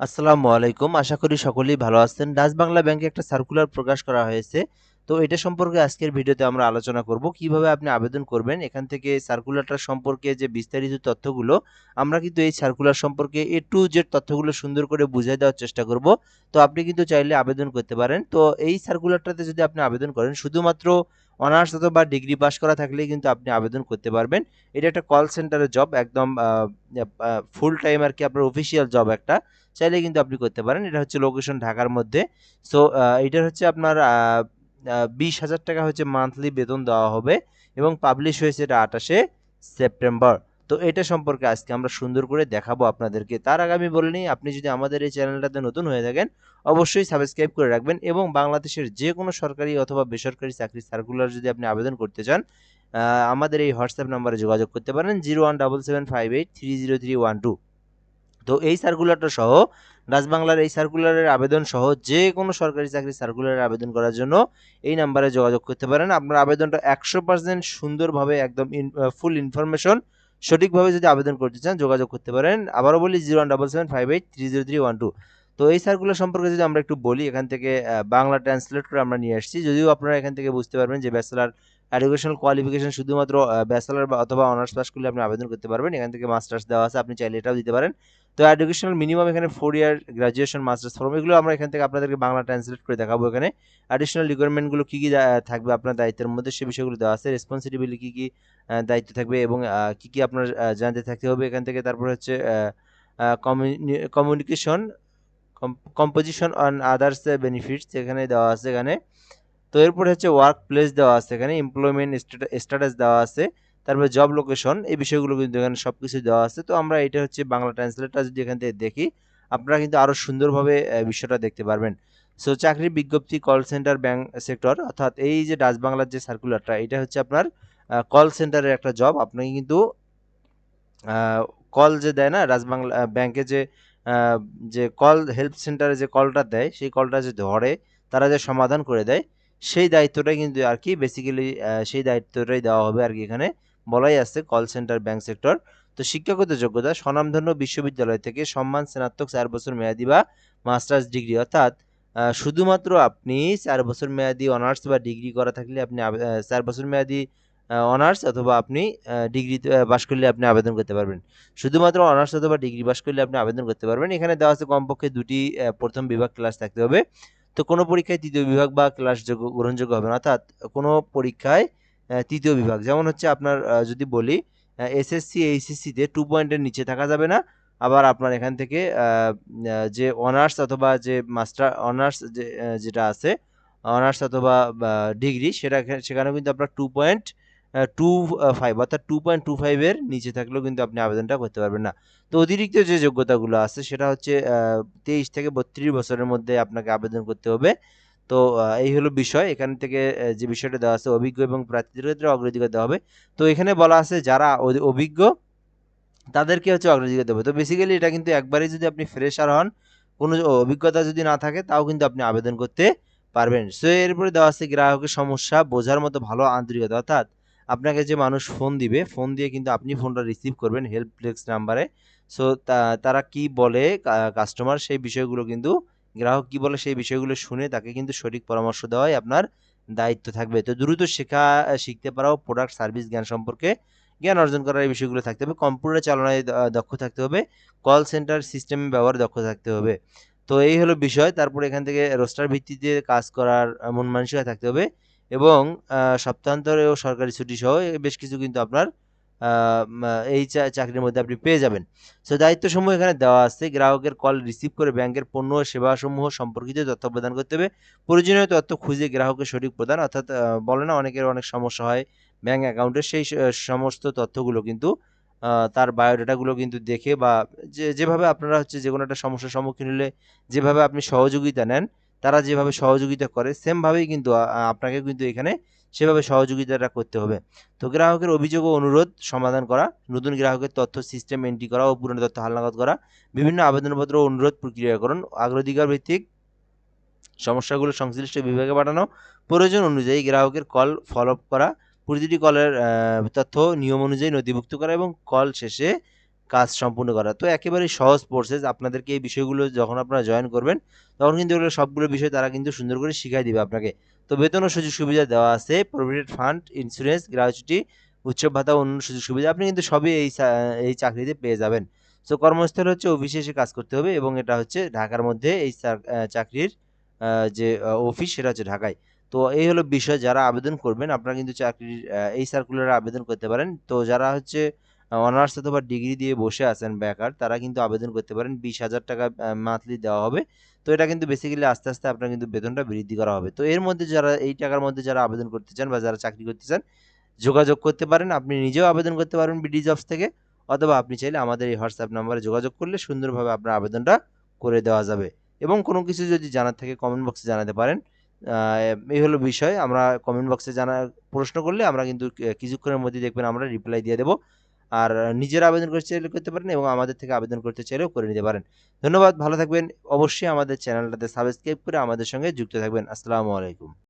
আসসালামু আলাইকুম। আশা করি সকলেই ভালো আছেন। ডাচ বাংলা ব্যাংকে একটা সার্কুলার প্রকাশ করা হয়েছে। তো এটা সম্পর্কে আজকের ভিডিওতে আমরা আলোচনা করব। কীভাবে আপনি আবেদন করবেন? এখান থেকে সার্কুলারটা সম্পর্কে যে বিস্তারিত তথ্যগুলো, আমরা কিন্তু এই সার্কুলার সম্পর্কে এ টু জেড তথ্যগুলো সুন্দর করে বুঝিয়ে দেওয়ার চেষ্টা করব। তো আপনি কিন্তু চাইলে আবেদন করতে পারেন। তো এই সার্কুলারটাতে যদি আপনি আবেদন করেন, শুধুমাত্র অনার্স অথবা ডিগ্রি পাস করা থাকলেই কিন্তু আপনি আবেদন করতে পারবেন। এটা একটা কল সেন্টারের জব একদম ফুল টাইম আর কি আপনার অফিসিয়াল জব একটা। চাইলে কিন্তু আপনি করতে পারেন। এটা হচ্ছে লোকেশন ঢাকার মধ্যে। সো এটার হচ্ছে আপনার বিশ হাজার টাকা হচ্ছে মান্থলি বেতন দেওয়া হবে এবং পাবলিশ হয়েছে এটা আঠাশে সেপ্টেম্বর তো এটা সম্পর্কে আজকে আমরা সুন্দর করে দেখাবো আপনাদেরকে। তার আগে আমি বলে নিই, আপনি যদি আমাদের এই চ্যানেলটাতে নতুন হয়ে থাকেন, অবশ্যই সাবস্ক্রাইব করে রাখবেন এবং বাংলাদেশের যে কোনো সরকারি অথবা বেসরকারি চাকরি সার্কুলার যদি আপনি আবেদন করতে চান আমাদের এই হোয়াটসঅ্যাপ নাম্বারে যোগাযোগ করতে পারেন zero one double seven five eight three zero three one two তো এই সার্কুলারটা সহ রাজবাংলার এই সার্কুলারের আবেদন সহ যে কোনো সরকারি চাকরি সার্কুলারের আবেদন করার জন্য এই নাম্বারে যোগাযোগ করতে পারেন। আপনার আবেদনটা একশো পার্সেন্ট সুন্দরভাবে একদম ফুল ইনফরমেশন সঠিকভাবে যদি আবেদন করতে চান, যোগাযোগ করতে পারেন। আবারও বলি, zero one double seven five eight three zero three one two. তো এই সার্কুলার সম্পর্কে যদি আমরা একটু বলি, এখান থেকে বাংলা ট্রান্সলেট করে আমরা নিয়ে আসছি। যদিও আপনারা এখান থেকে বুঝতে পারবেন যে ব্যাচেলার এডুকেশনাল কোয়ালিফিকেশন শুধুমাত্র ব্যাচেলার বা অথবা অনার্স পাস করলে আপনি আবেদন করতে পারবেন। এখান থেকে মাস্টার্স দেওয়া আছে, আপনি চাইলে এটাও দিতে পারেন। তো এডুকেশনাল মিনিমাম এখানে four year graduation masters form এগুলো আমরা এখান থেকে আপনাদেরকে বাংলা ট্রান্সলেট করে দেখাবো এখানে। অ্যাডিশনাল রিকোয়ারমেন্টগুলো কী কী থাকবে আপনার দায়িত্বের মধ্যে সে বিষয়গুলো দেওয়া আছে। রেসপন্সিবিলিটি কী কী দায়িত্ব থাকবে এবং কী কী আপনার জানতে থাকতে হবে এখান থেকে। তারপর হচ্ছে communication composition on others benefits এখানে দেওয়া আছে এখানে। তো এরপর হচ্ছে ওয়ার্ক প্লেস দেওয়া আছে এখানে। এমপ্লয়মেন্ট স্ট্যাটাস দেওয়া আছে। তারপরে জব লোকেশন এই বিষয়গুলো কিন্তু এখানে সব কিছু দেওয়া আছে। তো আমরা এটা হচ্ছে বাংলা ট্রান্সলেটটা যদি এখান থেকে দেখি, আপনারা কিন্তু আরও সুন্দরভাবে বিষয়টা দেখতে পারবেন। সো চাকরির বিজ্ঞপ্তি কল সেন্টার ব্যাংক সেক্টর অর্থাৎ এই যে ডাচ বাংলার যে সার্কুলারটা এটা হচ্ছে আপনার কল সেন্টারের একটা জব আপনাকে কিন্তু কল যে দেয় না রাজবাংলা ব্যাংকে যে যে কল হেল্প সেন্টারে যে কলটা দেয়, সেই কলটা যে ধরে, তারা যে সমাধান করে দেয়, সেই দায়িত্বটাই কিন্তু আর কি বেসিক্যালি সেই দায়িত্বটাই দেওয়া হবে আর কি এখানে। বলাই আছে কল সেন্টার ব্যাংক সেক্টর তো শিক্ষাগত যোগ্যতা, স্বনামধন্য বিশ্ববিদ্যালয় থেকে সম্মান স্নাতক চার বছর মেয়াদি বা মাস্টার্স ডিগ্রি অর্থাৎ শুধুমাত্র আপনি চার বছর মেয়াদি অনার্স বা ডিগ্রি করা থাকলে আপনি চার বছর মেয়াদি অনার্স অথবা আপনি ডিগ্রি পাশ করলে আপনি আবেদন করতে পারবেন। শুধুমাত্র অনার্স অথবা ডিগ্রি পাশ করলে আপনি আবেদন করতে পারবেন। এখানে দেওয়া আছে কমপক্ষে দুটি প্রথম বিভাগ ক্লাস থাকতে হবে। তো কোনো পরীক্ষায় তৃতীয় বিভাগ বা ক্লাস যোগ্য, গ্রহণযোগ্য হবে না। অর্থাৎ কোনো পরীক্ষায় তৃতীয় বিভাগ। যেমন হচ্ছে আপনার যদি বলি এসএসসি এইচএসসিতে টু পয়েন্টের নিচে থাকা যাবে না। আবার আপনার এখান থেকে যে অনার্স অথবা যে মাস্টার অনার্স যেটা আছে অনার্স অথবা ডিগ্রি সেটা সেখানেও কিন্তু আপনার টু পয়েন্ট টু ফাইভ অর্থাৎ টু পয়েন্ট টু ফাইভের নিচে থাকলেও কিন্তু আপনি আবেদনটা করতে পারবেন না। তো অতিরিক্ত যে যোগ্যতাগুলো আছে, সেটা হচ্ছে তেইশ থেকে বত্রিশ বছরের মধ্যে আপনাকে আবেদন করতে হবে। তো এই হলো বিষয়। এখান থেকে যে বিষয়টা দেওয়া আছে, অভিজ্ঞ এবং প্রার্থীদের ক্ষেত্রে অগ্রাধিকার দেওয়া হবে। তো এখানে বলা আছে, যারা অভিজ্ঞ, তাদেরকে হচ্ছে অগ্রাধিকার দেবে তো বেসিক্যালি এটা কিন্তু একবারই যদি আপনি ফ্রেশার হন, কোনো অভিজ্ঞতা যদি না থাকে, তাও কিন্তু আপনি আবেদন করতে পারবেন। সো এরপরে দেওয়া আছে, গ্রাহকের সমস্যা, বোঝার মতো ভালো আন্তরিকতা। অর্থাৎ আপনাকে যে মানুষ ফোন দিবে ফোন দিয়ে কিন্তু আপনি ফোনটা রিসিভ করবেন হেল্প ডেস্ক নাম্বারে সো তারা কি বলে কাস্টমার সেই বিষয়গুলো কিন্তু গ্রাহক কি বলে সেই বিষয়গুলো শুনে তাকে কিন্তু সঠিক পরামর্শ দেওয়াই আপনার দায়িত্ব থাকবে। তো দ্রুত শেখা, শিখতে পারাও প্রোডাক্ট সার্ভিস জ্ঞান সম্পর্কে জ্ঞান অর্জন করার এই বিষয়গুলো থাকতে হবে। কম্পিউটার চালনায় দক্ষ থাকতে হবে। কল সেন্টার সিস্টেম ব্যবহার দক্ষ থাকতে হবে। তো এই হলো বিষয়। তারপরে এখান থেকে রোস্টার ভিত্তিতে কাজ করার মন মানসিকতা থাকতে হবে এবং সপ্তাহান্তরে ও সরকারি ছুটি সহ বেশ কিছু কিন্তু আপনার এই চাকরির মধ্যে আপনি পেয়ে যাবেন। সো দায়িত্বসমূহ এখানে দেওয়া আছে। গ্রাহকের কল রিসিভ করে ব্যাংকের পণ্য ও সেবাসমূহ সম্পর্কিত তথ্য প্রদান করতে হবে। প্রয়োজনীয় তথ্য খুঁজে গ্রাহকের সঠিক প্রদান, অর্থাৎ বলে না, অনেকের অনেক সমস্যা হয় ব্যাংক অ্যাকাউন্টের সেই সমস্ত তথ্যগুলো কিন্তু তার বায়োডাটাগুলো কিন্তু দেখে বা যে, যেভাবে আপনারা হচ্ছে যে কোনো একটা সমস্যার সম্মুখীন হলে যেভাবে আপনি সহযোগিতা নেন, তারা যেভাবে সহযোগিতা করে সেমভাবেই কিন্তু আপনাকে কিন্তু এখানে সেভাবে সহযোগিতাটা করতে হবে। তো গ্রাহকের অভিযোগ ও অনুরোধ সমাধান করা, নতুন গ্রাহকের তথ্য সিস্টেম এন্ট্রি করা ও পুরনো তথ্য হালনাগাদ করা, বিভিন্ন আবেদনপত্র ও অনুরোধ প্রক্রিয়াকরণ অগ্রাধিকার ভিত্তিক সমস্যাগুলো সংশ্লিষ্ট বিভাগে পাঠানো, প্রয়োজন অনুযায়ী গ্রাহকের কল ফলো আপ করা, প্রতিটি কলের তথ্য নিয়ম অনুযায়ী নথিভুক্ত করা এবং কল শেষে কাজ সম্পূর্ণ করা। তো একেবারেই সহজ প্রসেস আপনাদেরকে এই বিষয়গুলো যখন আপনারা জয়েন করবেন, তখন কিন্তু এগুলো সবগুলো বিষয় তারা কিন্তু সুন্দর করে শিখাই দিবে আপনাকে। তো বেতন ও সুযোগ সুবিধা দেওয়া আছে প্রভিডেন্ট ফান্ড ইন্স্যুরেন্স গ্র্যাচুইটি উৎসব ভাতা, অন্য সুযোগ সুবিধা, আপনি কিন্তু সবই এই এই চাকরিতে পেয়ে যাবেন। সো কর্মস্থল হচ্ছে অফিসে এসে কাজ করতে হবে এবং এটা হচ্ছে ঢাকার মধ্যে এই চাক- চাকরির যে অফিস সেটা হচ্ছে ঢাকায়। তো এই হলো বিষয়, যারা আবেদন করবেন, আপনারা কিন্তু চাকরির এই সার্কুলারে আবেদন করতে পারেন। তো যারা হচ্ছে অনার্স অথবা ডিগ্রি দিয়ে বসে আছেন বেকার, তারা কিন্তু আবেদন করতে পারেন। বিশ হাজার টাকা মান্থলি দেওয়া হবে। তো এটা কিন্তু বেসিক্যালি আস্তে আস্তে আপনার কিন্তু বেতনটা বৃদ্ধি করা হবে। তো এর মধ্যে যারা, এই টাকার মধ্যে যারা আবেদন করতে চান বা যারা চাকরি করতে চান, যোগাযোগ করতে পারেন। আপনি নিজেও আবেদন করতে পারেন বিডি জবস থেকে, অথবা আপনি চাইলে আমাদের এই হোয়াটসঅ্যাপ নাম্বারে যোগাযোগ করলে সুন্দরভাবে আপনার আবেদনটা করে দেওয়া যাবে। এবং কোনো কিছু যদি জানার থাকে কমেন্ট বক্সে জানাতে পারেন। এই হলো বিষয়। আমরা কমেন্ট বক্সে জানা প্রশ্ন করলে আমরা কিন্তু কিছুক্ষণের মধ্যে দেখবেন আমরা রিপ্লাই দিয়ে দেবো। আর নিজেরা আবেদন করতে চাইলে করতে পারেন এবং আমাদের থেকে আবেদন করতে চাইলেও করে নিতে পারেন। ধন্যবাদ, ভালো থাকবেন। অবশ্যই আমাদের চ্যানেলটাতে সাবস্ক্রাইব করে আমাদের সঙ্গে যুক্ত থাকবেন। আসসালামু আলাইকুম।